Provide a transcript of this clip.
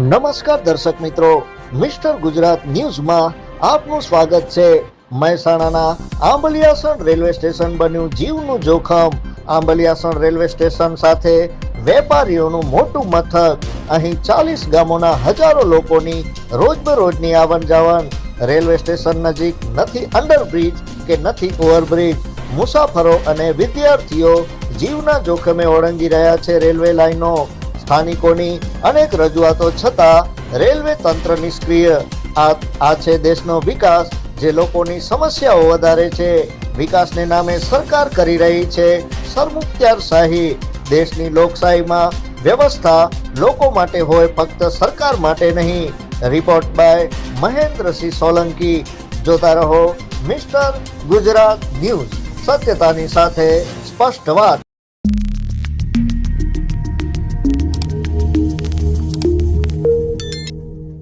નમસ્કાર દર્શક મિત્રો, મિસ્ટર ગુજરાત ન્યૂઝમાં આપનું સ્વાગત છે. મહેસાણાના આંબલિયાસણ રેલવે સ્ટેશન બન્યું જીવનું જોખમ. આંબલિયાસણ રેલવે સ્ટેશન સાથે વેપારીઓનું મોટું મથક. અહીં ચાલીસ ગામોના હજારો લોકોની રોજબરોજની આવન જાવન રેલવે સ્ટેશન નજીક નથી અંડરબ્રિજ કે નથી ઓવરબ્રિજ. મુસાફરો અને વિદ્યાર્થીઓ જીવના જોખમે ઓળંગી રહ્યા છે રેલવે લાઈનો. સ્થાનિકોની અનેક રજૂઆતો છતાં રેલવે તંત્ર નિષ્ક્રિય. આ આ છે દેશનો વિકાસ, જે લોકોની સમસ્યાઓ વધારે છે. વિકાસને નામે સરકાર કરી રહી છે. સરમુખત્યારશાહી દેશની લોકશાહીમાં વ્યવસ્થા લોકો માટે હોય, ફક્ત સરકાર માટે નહીં. Report by Mahendrasinh Solanki. જોતા રહો મિસ્ટર ગુજરાત ન્યૂઝ. સત્યતાની સાથે સ્પષ્ટ વાત.